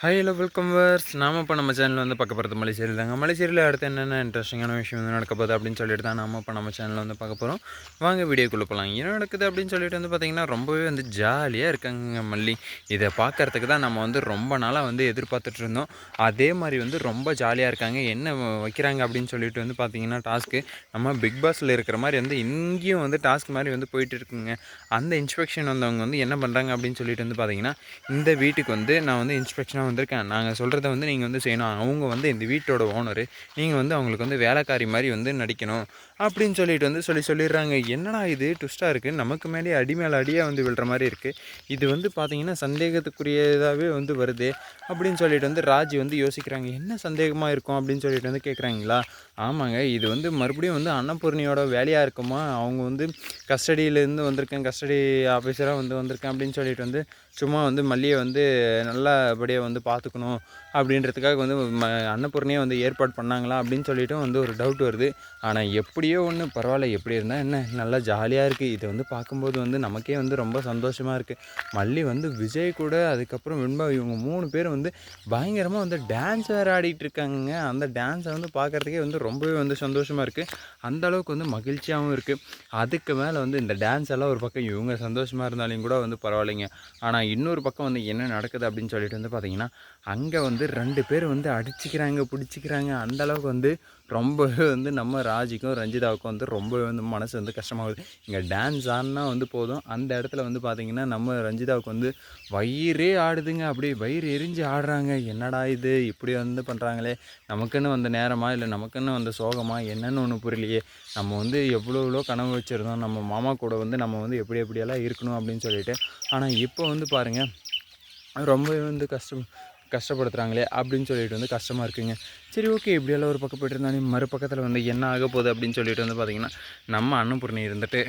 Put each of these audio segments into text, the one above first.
Hi hello welcome verse நாம் இப்போ நம்ம சேனலில் வந்து பார்க்க போகிறது மலைச்சேரி தாங்க. மலைச்சேரியில் அடுத்து என்னென்ன இன்ட்ரெஸ்டிங்கான விஷயம் வந்து நடக்க போகுது அப்படின்னு சொல்லிட்டு தான் நாம் இப்போ நம்ம சேனலில் வந்து பார்க்க போகிறோம் வாங்க வீடியோக்குள்ளே போகலாம் என்ன நடக்குது அப்படின்னு சொல்லிட்டு வந்து பார்த்திங்கன்னா ரொம்பவே வந்து ஜாலியாக இருக்காங்க மல்லி. இதை பார்க்கறதுக்கு தான் நம்ம வந்து ரொம்ப நாளாக வந்து எதிர்பார்த்துட்டு இருந்தோம். அதே மாதிரி வந்து ரொம்ப ஜாலியாக இருக்காங்க. என்ன வைக்கிறாங்க அப்படின்னு சொல்லிட்டு வந்து பார்த்திங்கன்னா டாஸ்க்கு நம்ம பிக் பாஸில் இருக்கிற மாதிரி வந்து இங்கேயும் வந்து டாஸ்க் மாதிரி வந்து போயிட்டு இருக்குங்க. அந்த இன்ஸ்பெக்ஷன் வந்தவங்க வந்து என்ன பண்ணுறாங்க அப்படின்னு சொல்லிட்டு வந்து பார்த்திங்கன்னா இந்த வீட்டுக்கு வந்து நான் வந்து இன்ஸ்பெக்ஷனாக வந்திருக்கேன். நாங்கள் சொல்கிறத வந்து நீங்கள் வந்து செய்யணும். அவங்க வந்து இந்த வீட்டோட ஓனரு நீங்கள் வந்து அவங்களுக்கு வந்து வேலைக்காரி மாதிரி வந்து நடிக்கணும் அப்படின்னு சொல்லிட்டு வந்து சொல்லி சொல்லிடுறாங்க. என்னடா இது? ட்விஸ்ட்டாக இருக்குது நமக்கு மேலே அடி மேலே அடியாக வந்து விழுற மாதிரி இருக்குது இது வந்து பார்த்திங்கன்னா சந்தேகத்துக்குரியதாகவே வந்து வருது அப்படின்னு சொல்லிட்டு வந்து ராஜ் வந்து யோசிக்கிறாங்க. என்ன சந்தேகமாக இருக்கும்? அப்படின்னு சொல்லிட்டு வந்து கேட்குறாங்களா ஆமாங்க. இது வந்து மறுபடியும் வந்து அன்னபூர்ணியோட வேலையாக இருக்குமா? அவங்க வந்து கஸ்டடியிலேருந்து வந்திருக்கேன். கஸ்டடி ஆஃபீஸராக வந்து வந்திருக்கேன் அப்படின்னு சொல்லிட்டு வந்து சும்மா வந்து மல்லியை வந்து நல்லபடியாக வந்து பார்த்துக்கணும் அப்படின்றதுக்காக வந்து ம அன்னபூர்ணியே வந்து ஏற்பாடு பண்ணாங்களா அப்படின்னு சொல்லிட்டு வந்து ஒரு டவுட் வருது. ஆனால் எப்படியோ ஒன்று பரவாயில்ல எப்படி இருந்தால் என்ன? நல்லா ஜாலியாக இருக்குது இதை வந்து பார்க்கும்போது வந்து நமக்கே வந்து ரொம்ப சந்தோஷமாக இருக்குது மல்லி வந்து விஜய் கூட அதுக்கப்புறம் வெண்பா இவங்க மூணு பேர் வந்து பயங்கரமாக வந்து டான்ஸ் வேறு ஆடிட்டு இருக்காங்க அந்த டான்ஸை வந்து பார்க்குறதுக்கே வந்து ரொம்பவே வந்து சந்தோஷமாக இருக்குது அந்த அளவுக்கு வந்து மகிழ்ச்சியாகவும் இருக்குது அதுக்கு மேலே வந்து இந்த டான்ஸ் எல்லாம் ஒரு பக்கம் இவங்க சந்தோஷமாக இருந்தாலும் கூட வந்து பரவாயில்லைங்க. ஆனால் இன்னொரு பக்கம் வந்து என்ன நடக்குது அப்படின்னு சொல்லிட்டு வந்து பார்த்திங்கன்னா அங்கே வந்து ரெண்டு பேர் வந்து அடிச்சுக்கிறாங்க பிடிச்சிக்கிறாங்க. அந்த அளவுக்கு வந்து ரொம்பவே வந்து நம்ம ராஜிக்கும் ரஞ்சிதாவுக்கும் வந்து ரொம்பவே வந்து மனசு வந்து கஷ்டமாகுது. இங்கே டான்ஸ் ஆடினா வந்து போதும். அந்த இடத்துல வந்து பார்த்திங்கன்னா நம்ம ரஞ்சிதாவுக்கு வந்து வயிறே ஆடுதுங்க. அப்படியே வயிறு எரிஞ்சு ஆடுறாங்க. என்னடா இது? இப்படி வந்து பண்ணுறாங்களே நமக்குன்னு வந்த நேரமா இல்லை நமக்குன்னு வந்த சோகமா? என்னன்னு ஒன்று புரியலையே. நம்ம வந்து எவ்வளோ எவ்வளோ கனவு வச்சுருந்தோம். நம்ம மாமா கூட வந்து நம்ம வந்து எப்படி எப்படியெல்லாம் இருக்கணும் அப்படின்னு சொல்லிட்டு. ஆனால் இப்போ வந்து பாருங்கள் ரொம்பவே வந்து கஷ்டம் கஷ்டப்படுத்துகிறாங்களே அப்படின்னு சொல்லிட்டு வந்து கஷ்டமாக இருக்குங்க. சரி ஓகே இப்படியெல்லாம் ஒரு பக்கம் போயிட்டு இருந்தாலும் மறுபக்கத்தில் வந்து என்ன ஆக போகுது அப்படின்னு சொல்லிட்டு வந்து பார்த்திங்கன்னா நம்ம அன்னபூர்ணி இருந்துட்டு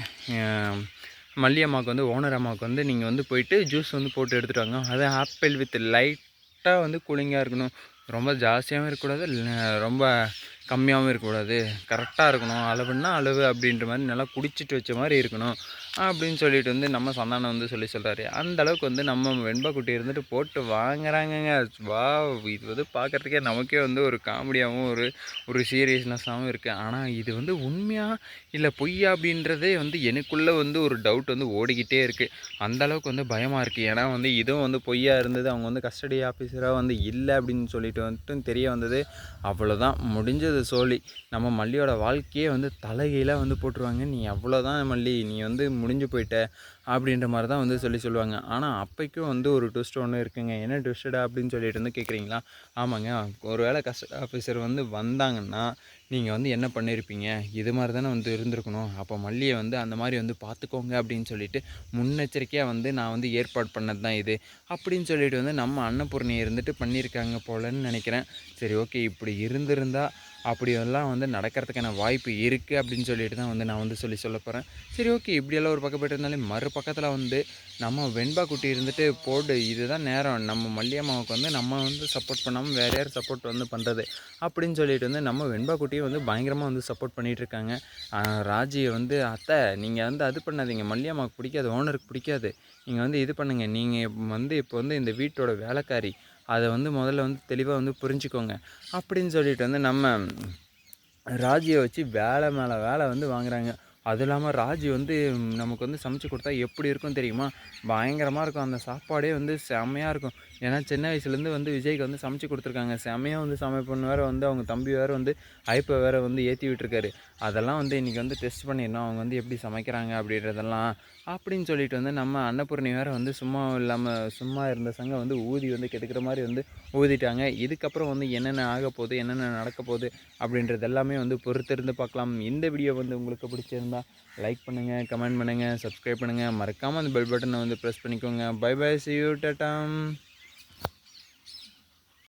மல்லி அம்மாவுக்கு வந்து ஓனர் அம்மாவுக்கு வந்து நீங்கள் வந்து போயிட்டு ஜூஸ் வந்து போட்டு எடுத்துகிட்டு வாங்க. அது ஆப்பிள் வித் லைட்டாக வந்து கூலிங்காக இருக்கணும். ரொம்ப ஜாஸ்தியாகவும் இருக்கக்கூடாது ரொம்ப கம்மியாகவும் இருக்கக்கூடாது. கரெக்டாக இருக்கணும். அளவுன்னா அளவு அப்படின்ற மாதிரி நல்லா குடிச்சிட்டு வச்ச மாதிரி இருக்கணும். அப்படின்னு சொல்லிட்டு வந்து நம்ம சந்தானம் வந்து சொல்லி சொல்கிறாரு அந்த அளவுக்கு வந்து நம்ம வெண்பா குட்டி இருந்துட்டு போட்டு வாங்குறாங்கங்க. வா இது வந்து பார்க்குறதுக்கே நமக்கே வந்து ஒரு காமெடியாகவும் ஒரு ஒரு சீரியஸ்னஸாகவும் இருக்குது ஆனால் இது வந்து உண்மையாக இல்லை பொய்யா அப்படின்றதே வந்து எனக்குள்ளே வந்து ஒரு டவுட் வந்து ஓடிக்கிட்டே இருக்குது அந்த அளவுக்கு வந்து பயமாக இருக்குது ஏன்னா வந்து இதுவும் வந்து பொய்யா இருந்தது. அவங்க வந்து கஸ்டடி ஆஃபீஸராக வந்து இல்லை அப்படின்னு சொல்லிட்டு வந்துட்டு தெரிய வந்தது. அவ்வளோதான் முடிஞ்சது சோழி. நம்ம மல்லியோட வாழ்க்கையே வந்து தலைகீழாக வந்து போட்டுருவாங்க. நீ அவ்வளோதான் மல்லி. நீ வந்து முடிஞ்சு போயிட்ட. அப்படின்ற மாதிரி தான் வந்து சொல்லி சொல்லுவாங்க. ஆனால் அப்போக்கும் வந்து ஒரு ட்விஸ்ட் ஒன்று இருக்குங்க. என்ன ட்விஸ்டடா அப்படின்னு சொல்லிட்டு வந்து கேட்குறீங்களா ஆமாங்க. ஒரு வேளை கஸ்டடி ஆஃபீஸர் வந்து வந்தாங்கன்னா நீங்கள் வந்து என்ன பண்ணியிருப்பீங்க இது மாதிரி தானே வந்து இருந்திருக்கணும். அப்போ மல்லியை வந்து அந்த மாதிரி வந்து பார்த்துக்கோங்க அப்படின்னு சொல்லிட்டு முன்னெச்சரிக்கையாக வந்து நான் வந்து ஏற்பாடு பண்ணது தான் இது. அப்படின்னு சொல்லிட்டு வந்து நம்ம அன்னபூர்ணியை இருந்துட்டு பண்ணியிருக்காங்க போலன்னு நினைக்கிறேன். சரி ஓகே. இப்படி இருந்திருந்தால் அப்படியெல்லாம் வந்து நடக்கிறதுக்கான வாய்ப்பு இருக்குது அப்படின்னு சொல்லிட்டு தான் வந்து நான் வந்து சொல்லி சொல்ல போகிறேன் சரி ஓகே. இப்படியெல்லாம் ஒரு பக்கம் இருந்தாலே மறுப பக்கத்தில் வந்து நம்ம வெண்பா குட்டி இருந்துட்டு போடு இதுதான் நேரம். நம்ம மல்லியம்மாவுக்கு வந்து நம்ம வந்து சப்போர்ட் பண்ணாமல் வேறு யார் சப்போர்ட் வந்து பண்ணுறது அப்படின்னு சொல்லிட்டு வந்து நம்ம வெண்பா குட்டியை வந்து பயங்கரமாக வந்து சப்போர்ட் பண்ணிகிட்டு இருக்காங்க. ராஜியை வந்து அத்தை நீங்கள் வந்து அது பண்ணாதீங்க. மல்லியம்மாவுக்கு பிடிக்காது ஓனருக்கு பிடிக்காது. நீங்கள் வந்து இது பண்ணுங்கள் நீங்கள் வந்து இப்போ வந்து இந்த வீட்டோட வேலைக்காரி. அதை வந்து முதல்ல வந்து தெளிவாக வந்து புரிஞ்சுக்கோங்க. அப்படின்னு சொல்லிட்டு வந்து நம்ம ராஜியை வச்சு வேலை மேலே வேலை வந்து வாங்குறாங்க. அது இல்லாமல் ராஜி வந்து நமக்கு வந்து சமைச்சு கொடுத்தா எப்படி இருக்கும் தெரியுமா? பயங்கரமாக இருக்கும். அந்த சாப்பாடே வந்து செம்மையாக இருக்கும். ஏன்னா சின்ன வயசுலேருந்து வந்து விஜய்க்கு வந்து சமைச்சு கொடுத்துருக்காங்க. செம்மையாக வந்து சமைப்புன்னு வேறு வந்து அவங்க தம்பி வேறு வந்து ஐப்பை வேறு வந்து ஏற்றி விட்டுருக்காரு அதெல்லாம் வந்து இன்றைக்கி வந்து டெஸ்ட் பண்ணிடணும். அவங்க வந்து எப்படி சமைக்கிறாங்க அப்படின்றதெல்லாம் அப்படின்னு சொல்லிட்டு வந்து நம்ம அன்னபூர்ணி வேறு வந்து சும்மா இல்லாமல் சும்மா இருந்த சங்கம் வந்து ஊதி வந்து கெடுக்கிற மாதிரி வந்து ஊதிட்டாங்க. இதுக்கப்புறம் வந்து என்னென்ன ஆக போகுது என்னென்ன நடக்க போகுது அப்படின்றது எல்லாமே வந்து பொறுத்திருந்து பார்க்கலாம். இந்த வீடியோ வந்து உங்களுக்கு பிடிச்சிருந்தா பிடிச்சிருந்தா லைக் பண்ணுங்கள் கமெண்ட் பண்ணுங்கள் சப்ஸ்கிரைப் பண்ணுங்கள் மறக்காமல் அந்த பெல் பட்டனை வந்து ப்ரெஸ் பண்ணிக்கோங்க. Bye bye see you டட்டாம்